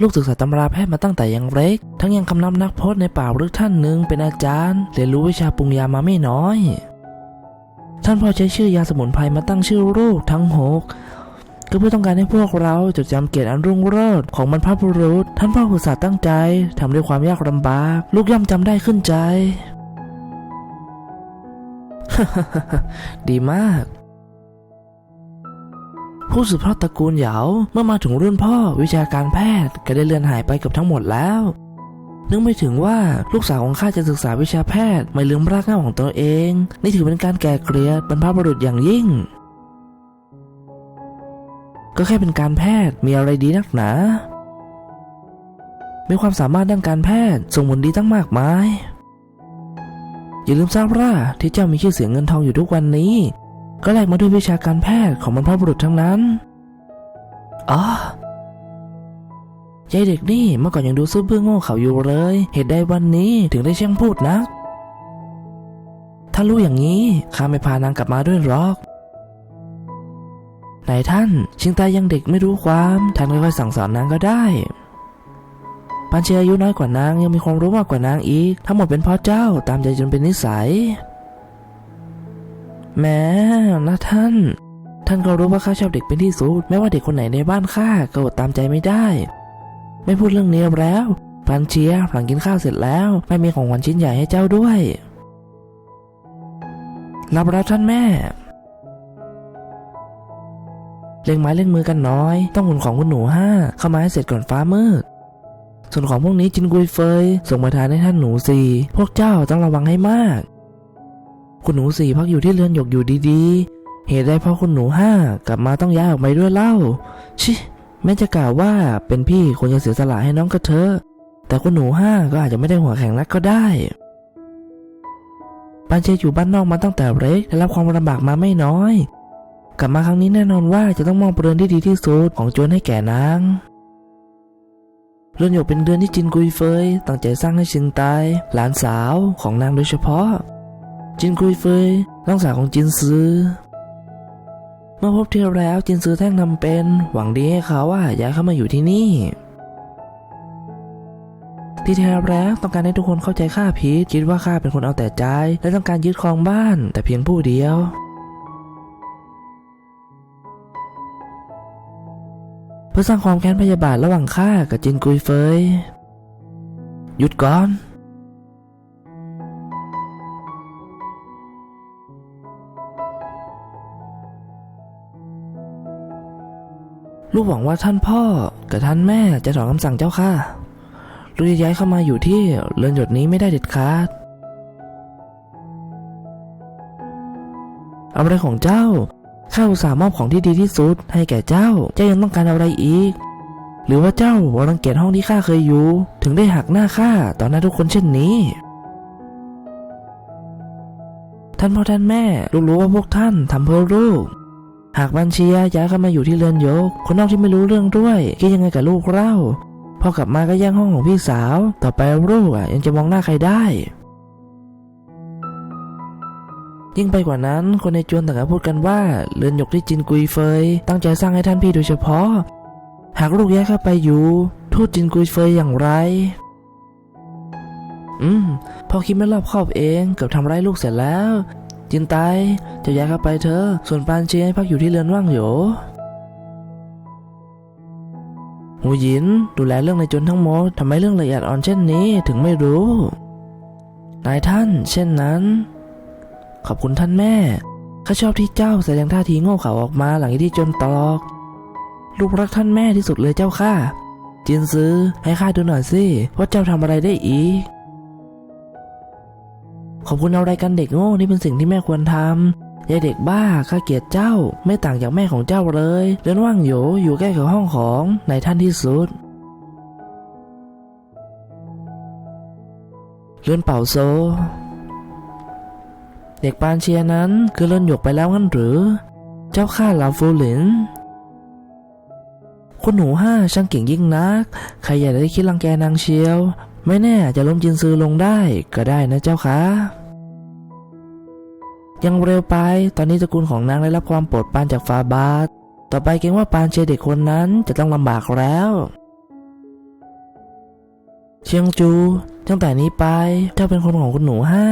ลูกศึกษาตำราแพทย์มาตั้งแต่ยังเล็ก ทั้งยังคำนับนักพจน์ในป่าลึกท่านหนึ่งเป็นอาจารย์เรียนรู้วิชาปรุงยามาไม่น้อย ท่านพ่อใช้ชื่อยาสมุนไพรมาตั้งชื่อลูกทั้งหกก็เพื่อต้องการให้พวกเราจดจำเกียรติอันรุ่งโรจน์ของบรรพบุรุษ ท่านพ่ออุตส่าห์ตั้งใจทำด้วยความยากลำบาก ลูกย่อมจำได้ขึ้นใจ ดีมาก ผู้สืบทอดตระกูลเหยาเมื่อมาถึงรุ่นพ่อวิชาการแพทย์ก็ได้เลือนหายไปกับทั้งหมดแล้วนึกไม่ถึงว่าลูกสาวของข้าจะศึกษาวิชาแพทย์ไม่ลืมรากเหง้าของตัวเอง นี่ถือเป็นการแก่เกลียดบรรพบุรุษอย่างยิ่ง ก็แค่เป็นการแพทย์มีอะไรดีนักหนา มีความสามารถด้านการแพทย์ส่งผลดีตั้งมากมาย อย่าลืมทราบว่าที่เจ้ามีชื่อเสียงเงินทองอยู่ทุกวันนี้ ก็แลกมาด้วยวิชาการแพทย์ของบรรพบุรุษทั้งนั้น อ๋อยายเด็กนี่เมื่อก่อนยังดูซื่อบื้อโง่เขาอยู่เลย เหตุใดวันนี้ถึงได้เช่างพูดนัก ถ้ารู้อย่างนี้ข้าไม่พานางกลับมาด้วยหรอกไหนท่านชิงตายังเด็กไม่รู้ความท่านค่อยๆสั่งสอนนางก็ได้ ปัญเชียอายุน้อยกว่านางยังมีความรู้มากกว่านางอีก ทั้งหมดเป็นเพราะเจ้าตามใจจนเป็นนิสัย แม้นะท่าน ท่านก็รู้ว่าข้าชอบเด็กเป็นที่สุดไม่ว่าเด็กคนไหนในบ้านข้าก็อดตามใจไม่ได้ ไม่พูดเรื่องนี้แล้วปันเชียหลังกินข้าวเสร็จแล้วไม่มีของขวัญชิ้นใหญ่ให้เจ้าด้วย รับรับท่านแม่ เล่งไม้เล่งมือกันน้อย ต้องหุ่นของคุณหนูห้าเข้ามาให้เสร็จก่อนฟ้ามืดส่วนของพวกนี้จินกุยเฟยส่งมาทานให้ท่านหนูสี่พวกเจ้าต้องระวังให้มาก คุณหนูสี่พักอยู่ที่เรือนหยกอยู่ดีๆ เหตุใดพอคุณหนูห้ากลับมาต้องย้ายออกไปด้วยเล่า ชิแม้จะกล่าวว่าเป็นพี่ควรจะเสียสละให้น้องก็เถอะแต่คุณหนูห้าก็อาจจะไม่ได้หัวแข็งนักก็ได้ปันเชยอยู่บ้านนอกมาตั้งแต่เล็กได้รับความลำบากมาไม่น้อย กลับมาครั้งนี้แน่นอนว่าจะต้องมอบเรือนที่ดีที่สุดของโจนให้แก่นางเรือนหยกเป็นเรือนที่จินกุยเฟยตั้งใจสร้างให้ชินตายหลานสาวของนางโดยเฉพาะ จินกุยเฟยน้องสาวของจินซือเมื่อพบเที่ยวแล้วจินซือแท่งทำเป็น หวังดีให้เขาว่าย้ายเข้ามาอยู่ที่นี่ ที่แท้แล้วต้องการให้ทุกคนเข้าใจข้าผิดคิดว่าข้าเป็นคนเอาแต่ใจ และต้องการยึดครองบ้าน แต่เพียงผู้เดียวเพื่อสร้างความแค้นพยาบาทระหว่างข้ากับจินกุยเฟยหยุดก่อน ลูกหวังว่าท่านพ่อกับท่านแม่จะถอนคำสั่งเจ้าค่ะลูกจะย้ายเข้ามาอยู่ที่เรือนหยดนี้ไม่ได้เด็ดขาดเอาอะไรของเจ้าข้าอุตส่าห์มอบของที่ดีที่สุดให้แก่เจ้า เจ้ายังต้องการอะไรอีก หรือว่าเจ้ารังเกียจห้องที่ข้าเคยอยู่ ถึงได้หักหน้าข้าต่อหน้าทุกคนเช่นนี้ ท่านพ่อท่านแม่ ลูกรู้ว่าพวกท่านทำเพื่อลูก หากบัญชียย้ายเข้ามาอยู่ที่เรือนยก คนนอกที่ไม่รู้เรื่องด้วยคิดยังไงกับลูกเล่าพอกลับมาก็แย่งห้องของพี่สาว ต่อไปลูกอะยังจะมองหน้าใครได้ ยิ่งไปกว่านั้นคนในจวนต่างก็พูดกันว่าเรือนหยกที่จินกุยเฟย ตั้งใจสร้างให้ท่านพี่โดยเฉพาะ หากลูกย้ายเข้าไปอยู่ ทูตจินกุยเฟยอย่างไร อืมพอคิดไม่รอบคอบเองเกือบทำร้ายลูกเสร็จแล้ว จินไตจะย้ายเข้าไปเถอะส่วนปานเชียให้พักอยู่ที่เรือนว่างโหยหูหยินดูแลเรื่องในจนทั้งหมดทำไมเรื่องละเอียดอ่อนเช่นนี้ถึงไม่รู้ นายท่าน เช่นนั้น ขอบคุณท่านแม่ข้าชอบที่เจ้าแสดงท่าทีโง่เขลาออกมาหลังที่จนตลอก ลูกรักท่านแม่ที่สุดเลยเจ้าค่ะจินซื้อให้ข้าดูหน่อยสิว่าเจ้าทำอะไรได้อีก ขอบคุณเอาอะไรกันเด็กโง่นี่เป็นสิ่งที่แม่ควรทำยายเด็กบ้าข้าเกลียดเจ้า ไม่ต่างจากแม่ของเจ้าเลยเรือนว่างโหยอยู่ใกล้กับห้องของนายท่านที่สุดเรือนเป่าโซ เด็กปานเชียนั้นคือเรือนหยกไปแล้วงั้นหรือ เจ้าข้าลาฟูหลินคุณหนูห้าช่างเก่งยิ่งนัก ใครอยากได้คิดรังแกนางเชียว ไม่แน่จจะล้มจินซือลงได้ก็ได้นะเจ้าคะ ยังเร็วไป ตอนนี้ตระกูลของนางได้รับความโปรดปรานจากฟาบาทต่อไปเกรงว่าปานเชเด็กคนนั้นจะต้องลำบากแล้ว เชียงจู ตั้งแต่นี้ไป เจ้าเป็นคนของคุณหนูห้า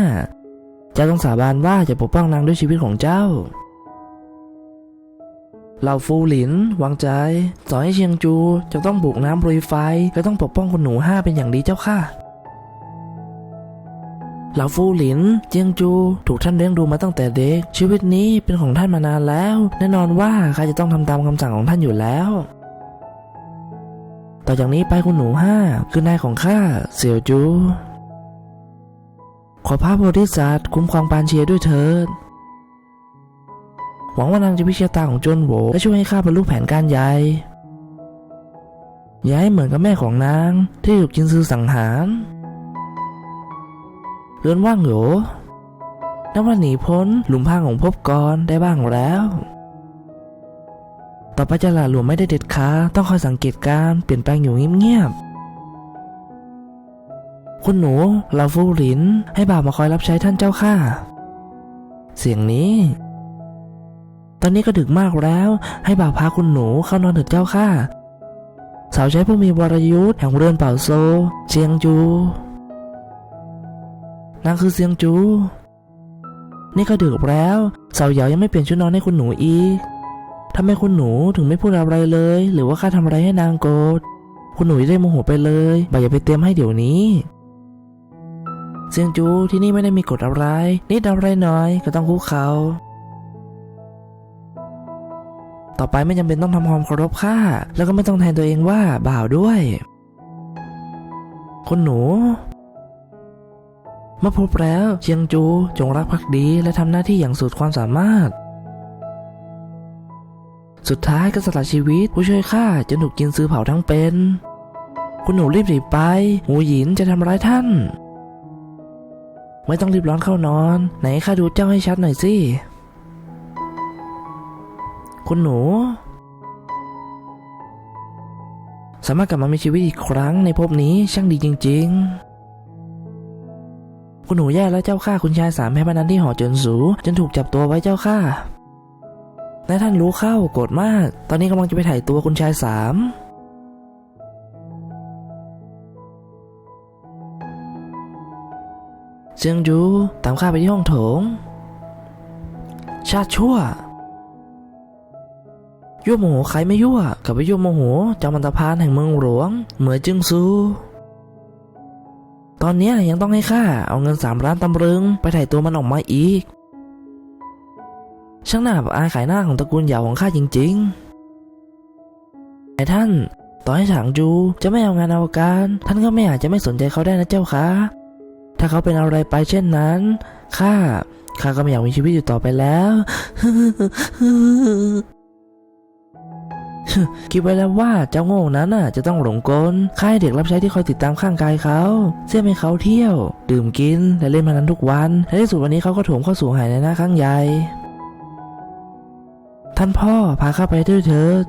เจ้าต้องสาบานว่าจะปกป้องนางด้วยชีวิตของเจ้าเหล่าฟูหลินวางใจต่อให้เชียงจูจะต้องบุกน้ำลุยไฟก็ต้องปกป้องคุณหนูห้าเป็นอย่างดีเจ้าค่ะ เหล่าฟูหลิน เจียงจู ถูกท่านเลี้ยงดูมาตั้งแต่เด็ก ชีวิตนี้เป็นของท่านมานานแล้ว แน่นอนว่าข้าจะต้องทำตามคำสั่งของท่านอยู่แล้วต่อจากนี้ไปคุณหนูห้าคือนายของข้าเสี่ยวจู ขอพระโพธิสัตว์คุ้มครองปานเชียด้วยเถิด หวังว่านางจะพิชะตาของจนโหวและช่วยให้ข้าบรรลุแผนการใหญ่อย่าให้เหมือนกับแม่ของนางที่ถูกจินซือสังหาร เรือนว่างโหยนับว่าหนีพ้นหลุมพรางของภพกรได้บ้างแล้ว ต่อไปจะหลาหลวมไม่ได้เด็ดขาดต้องคอยสังเกตการเปลี่ยนแปลงอยู่เงียบๆคุณหนูเราฟูหลินให้บ่าวมาคอยรับใช้ท่านเจ้าค่ะ เสียงนี้ ตอนนี้ก็ดึกมากแล้ว ให้บ่าวพาคุณหนูเข้านอนเถิดเจ้าค่ะสาวใช้ผู้มีวรยุทธ์แห่งเรือนเป่าโซ เชียงจู นางคือเซียงจู นี่ก็ดึกแล้ว สาวเหยายังไม่เปลี่ยนชุดนอนให้คุณหนูอีกทำไมคุณหนูถึงไม่พูดอะไรเลย หรือว่าข้าทำอะไรให้นางโกรธคุณหนูจะได้โมโหไปเลยบ่าอย่าไปเตรียมให้เดี๋ยวนี้เซียงจูที่นี่ไม่ได้มีกฎอะไรนิดอะไรน่อยก็ต้องคุกเขา ต่อไปไม่จำเป็นต้องทำความเคารพข้าแล้วก็ไม่ต้องแทนตัวเองว่าบ่าวด้วย คุณหนู เมื่อพบแล้วเชียงจูจงรักภักดีและทำหน้าที่อย่างสุดความสามารถ สุดท้ายก็สละชีวิตผู้ช่วยข้าจนถูกกินซื้อเผาทั้งเป็น คุณหนูรีบหนีไปหูหยินจะทำร้ายท่าน ไม่ต้องรีบร้อนเข้านอน ไหนข้าดูเจ้าให้ชัดหน่อยสิคุณหนู สามารถกลับมามีชีวิตอีกครั้งในภพนี้ช่างดีจริง ๆ คุณหนูแย่แล้วเจ้าข้าคุณชายสามแพ้พนันที่หอเจินสูจนถูกจับตัวไว้เจ้าข้านายท่านรู้เข้าโกรธมาก ตอนนี้กำลังจะไปถ่ายตัวคุณชายสามเซียงจูตามข้าไปที่ห้องโถง ชาติชั่วยั่วโมโหใครไม่ยั่วกลับไปยั่วโมโหเจ้ามันตะพานแห่งเมืองหลวง เหมือนจึงซู อนเนี้ยยังต้องให้ข้าเอาเงินสามล้านตำลึง ไปถ่ายตัวมันออกมาอีก ช่างหน้าอายขายหน้าของตระกูลเหยาของข้าจริงๆไอ้ท่าน ต่อให้ฉางจูจะไม่เอางานเอาการ ท่านก็ไม่อาจจะไม่สนใจเขาได้นะเจ้าคะถ้าเขาเป็นอะไรไปเช่นนั้นข้าข้าก็ไม่อยากมีชีวิตอยู่ต่อไปแล้ว คิดไว้แล้วว่าเจ้าโง่นั้นน่ะ จะต้องหลงกลค่ายเด็กรับใช้ที่คอยติดตามข้างกายเขาเสี่ยมให้เขาเที่ยว ดื่มกินและเล่นพนันทุกวันในที่สุดวันนี้เขาก็ถมเข้าสู่หายในหน้าครั้งใหญ่ท่านพ่อพาข้าไปด้วยเถิด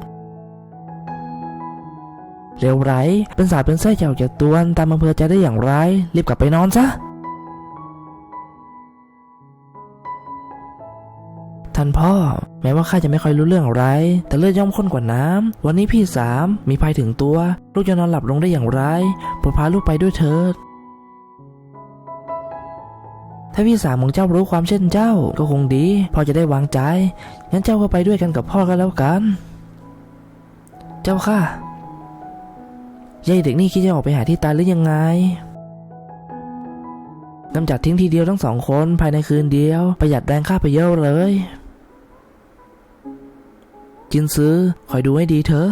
เร็วไรเป็นสายเป็นไส้เจ้าจากตวนตามอำเภอใจได้อย่างไร รีบกลับไปนอนซะ ท่านพ่อ แม้ว่าข้าจะไม่ค่อยรู้เรื่องอะไร แต่เลือดย่อมข้นกว่าน้ำวันนี้พี่สามมีภัยถึงตัว ลูกจะนอนหลับลงได้อย่างไรโปรดพาลูกไปด้วยเถิดถ้าพี่สามของเจ้ารู้ความเช่นเจ้าก็คงดีพ่อจะได้วางใจ งั้นเจ้าก็ไปด้วยกันกับพ่อก็แล้วกัน เจ้าค่ะยายเด็กนี่คิดจะออกไปหาที่ตายหรือยังไงกำจัดทิ้งทีเดียวทั้งสองคนภายในคืนเดียว ประหยัดแรงค่าไปเยอะเลย จินซื้อคอยดูให้ดีเถอะ